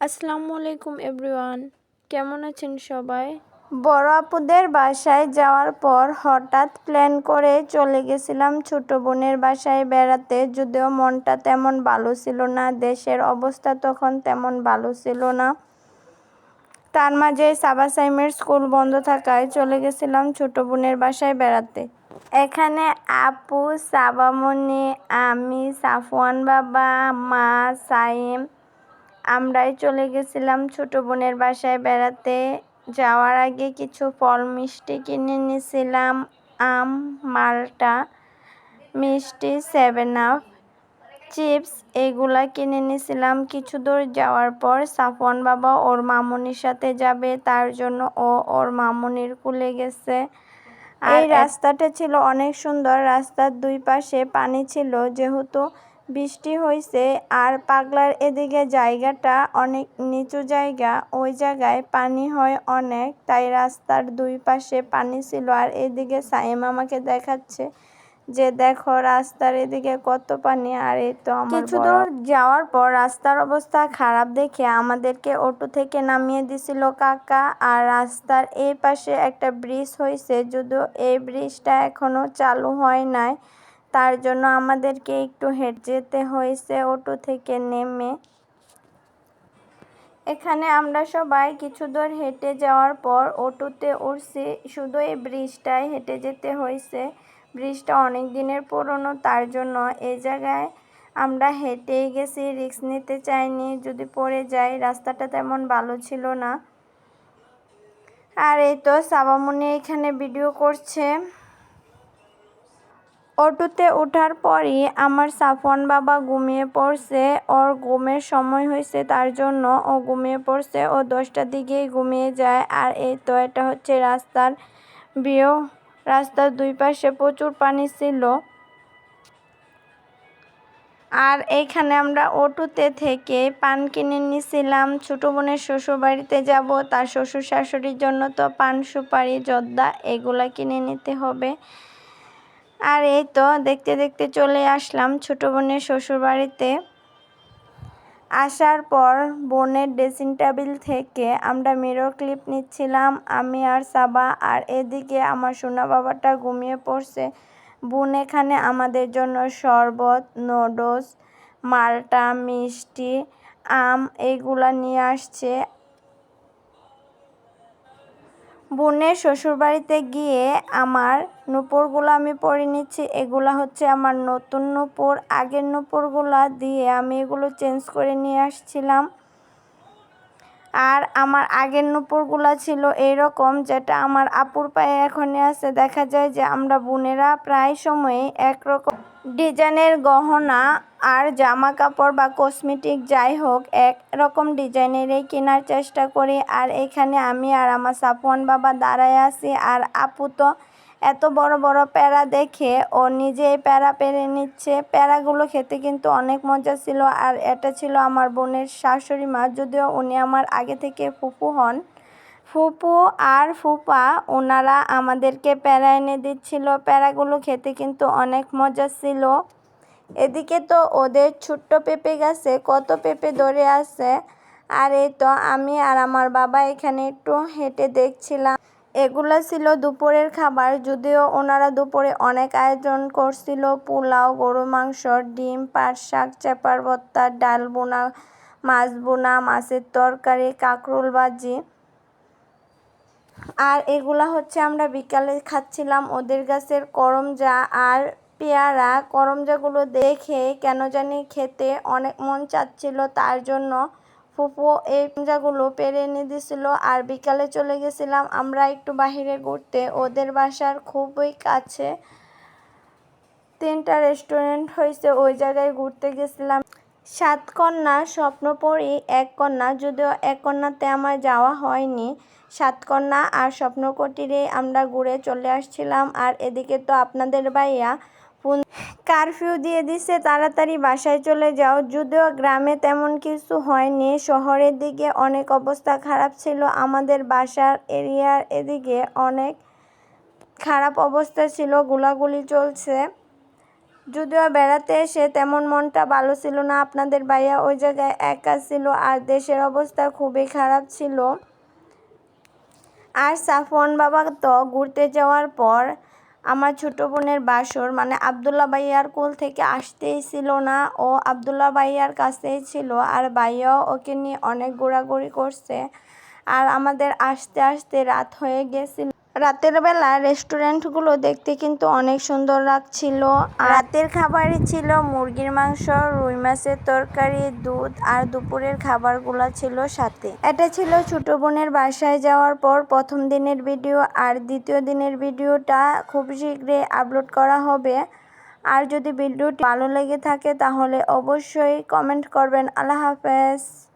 আসসালামু আলাইকুম এভরিওয়ান। কেমন আছেন সবাই? বড় আপুদের বাসায় যাওয়ার পর হঠাৎ প্ল্যান করে চলে গেছিলাম ছোট বোনের বাসায় বেড়াতে। যদিও মনটা তেমন ভালো ছিল না, দেশের অবস্থা তখন তেমন ভালো ছিল না। তার মাঝে সাবা সাইমের স্কুল বন্ধ থাকায় চলে গেছিলাম ছোট বোনের বাসায় বেড়াতে। এখানে আপু সাবামণি আমি, সাফওয়ান বাবা, মা, সাইম আমরাই চলে গেছিলাম ছোট বোনের বাসায় বেড়াতে। যাওয়ার আগে কিছু ফল মিষ্টি কিনে নিয়েছিলাম আম মালটা মিষ্টি সেভেন আপ চিপস এগুলা কিনে নিয়েছিলাম। কিছু দূর যাওয়ার পর সাফওয়ান বাবা ওর মামুনির সাথে যাবে তার জন্য ও ওর মামনির কুলে গেছে। এই রাস্তাটা ছিল অনেক সুন্দর রাস্তার দুই পাশে পানি ছিল যেহেতু বৃষ্টি হইছে আর পাগলার এদিকে জায়গাটা অনেক নিচু জায়গা। ওই জায়গায় পানি হয় অনেক তাই রাস্তার দুই পাশে পানি ছিল আর এদিকে সাইম আমাকে দেখাচ্ছে যে দেখো রাস্তার এদিকে কত পানি আর এই তো আমার কিছু দূর যাওয়ার পর রাস্তার অবস্থা খারাপ দেখে আমাদেরকে অটো থেকে নামিয়ে দিছিল কাকা। আর রাস্তার এই পাশে একটা ব্রিজ হয়েছে যদিও এই ব্রিজটা এখনও চালু হয় নাই। তার জন্য আমাদেরকে একটু হেঁটে যেতে হয়েছে অটো থেকে নেমে। এখানে আমরা সবাই কিছু দূর হেঁটে যাওয়ার পর অটোতে উঠছি। শুধু এই ব্রিজটায় হেঁটে যেতে হয়েছে। ব্রিজটা অনেক দিনের পুরনো, তার জন্য এই জায়গায় আমরা হেঁটেই গেছি রিক্স নিতে চাইনি। যদি পড়ে যাই, রাস্তাটা তেমন ভালো ছিল না। আর এই তো সাবামুনি এখানে ভিডিও করছে। অটোতে ওঠার পরই আমার সাফন বাবা ঘুমিয়ে পড়ছে। ওর ঘুমের সময় হয়েছে তার জন্য ও ঘুমিয়ে পড়ছে। ও দশটার দিকেই ঘুমিয়ে যায়। আর এই তো এটা হচ্ছে রাস্তার বিয়েও রাস্তার দুই পাশে প্রচুর পানি ছিল। আর এইখানে আমরা অটোতে থেকে পান কিনে নিয়েছিলাম। ছোটো বোনের শ্বশুর বাড়িতে যাব। তার শ্বশুর শাশুড়ির জন্য তো পান, সুপারি, জর্দা এগুলা কিনে নিতে হবে। আর এই তো দেখতে দেখতে চলে আসলাম ছোট বোনের শ্বশুর বাড়িতে আসার পর বোনের ড্রেসিং টেবিল থেকে আমরা মিরর ক্লিপ নিচ্ছিলাম, আমি আর সাবা। আর এদিকে আমার সোনা বাবাটা ঘুমিয়ে পড়ছে। বোন এখানে আমাদের জন্য শরবত, নুডলস, মালটা, মিষ্টি, আম এইগুলা নিয়ে আসছে। বোনের শ্বশুরবাড়িতে গিয়ে আমার নূপুরগুলো আমি পরে নিচ্ছি। এগুলো হচ্ছে আমার নতুন নূপুর। আগের নূপুরগুলা দিয়ে আমি এগুলো চেঞ্জ করে নিয়ে আসছিলাম। আর আমার আগের নূপুরগুলো ছিল এইরকম যেটা আমার আপুর পায়ে এখনই আছে। দেখা যায় যে আমরা বোনেরা প্রায় সময়ে একরকম ডিজাইনের গহনা আর জামা কাপড় বা কসমেটিক যাই হোক, একরকম ডিজাইনেরই কেনার চেষ্টা করি। আর এখানে আমি আর আমার সাফওয়ান বাবা দাঁড়ায় আছি। আর আপু তো এত বড় বড় প্যারা দেখে ও নিজেই প্যারা পেরে নিচ্ছে। প্যারাগুলো খেতে কিন্তু অনেক মজা ছিল আর এটা ছিল আমার বোনের শাশুড়ি মা, যদিও উনি আমার আগে থেকে ফুপু হন। ফুপু আর ফুপা ওনারা আমাদেরকে প্যারা এনে দিচ্ছিল। প্যারাগুলো খেতে কিন্তু অনেক মজা ছিল। এদিকে তো ওদের ছোট্ট পেঁপে গাছে কত পেঁপে ধরে আছে। আর এই তো আমি আর আমার বাবা এখানে একটু হেঁটে দেখছিলাম। এগুলো ছিল দুপুরের খাবার, যদিও ওনারা দুপুরে অনেক আয়োজন করছিল। পোলাও গরু মাংস, ডিম, পাট শাক, চেপার ভর্তা, ডাল বোনা, মাছ বোনা, মাছের তরকারি, কাঁকরোল ভাজি। আর এগুলা হচ্ছে আমরা বিকালে খাচ্ছিলাম ওদের গাছের করমজা আর পেয়ারা। করমজাগুলো দেখে কেন জানি খেতে অনেক মন চাচ্ছিল, তার জন্য ফুপু এই করমজাগুলো পেরে এনে দিছিল আর বিকালে চলে গেছিলাম আমরা একটু বাহিরে ঘুরতে। ওদের বাসার খুবই কাছে তিনটা রেস্টুরেন্ট হয়েছে ওই জায়গায় ঘুরতে গেছিলাম। সাত কন্যা, স্বপ্নপরী, এক কন্যা, যদিও এক কন্যাতে আমার যাওয়া হয়নি। সাতকন্যা আর স্বপ্নকটিরে আমরা ঘুরে চলে আসছিলাম। আর এদিকে তো আপনাদের ভাইয়া কারফিউ দিয়ে দিছে, তাড়াতাড়ি বাসায় চলে যাও। যদিও গ্রামে তেমন কিছু হয়নি, শহরের দিকে অনেক অবস্থা খারাপ ছিল, আমাদের বাসার এরিয়ার এদিকে অনেক খারাপ অবস্থা ছিল, গুলাগুলি চলছে। যদিও বেড়াতে এসে তেমন মনটা ভালো ছিল না, আপনাদের ভাইয়া ওই জায়গায় একা ছিল আর দেশের অবস্থা খুবই খারাপ ছিল। আর সাফওয়ান বাবা তো ঘুরতে যাওয়ার পর আমার ছোট বোনের বাসর মানে আবদুল্লা ভাইয়ার কোল থেকে আসতেই ছিল না। ও আবদুল্লা ভাইয়ার কাছেই ছিল আর ভাইয়াও ওকে নিয়ে অনেক ঘোরাঘুরি করছে। আর আমাদের আসতে আসতে রাত হয়ে গেছিল। রাতের বেলা রেস্টুরেন্টগুলো দেখতে কিন্তু অনেক সুন্দর লাগছিল। রাতের খাবারই ছিল মুরগির মাংস, রুই মাছের তরকারি, দুধ আর দুপুরের খাবারগুলো ছিল সাথে। এটা ছিল ছোট বোনের বাসায় যাওয়ার পর প্রথম দিনের ভিডিও আর দ্বিতীয় দিনের ভিডিওটা খুব শীঘ্রই আপলোড করা হবে। আর যদি ভিডিওটি ভালো লেগে থাকে তাহলে অবশ্যই কমেন্ট করবেন। আল্লাহ হাফেজ।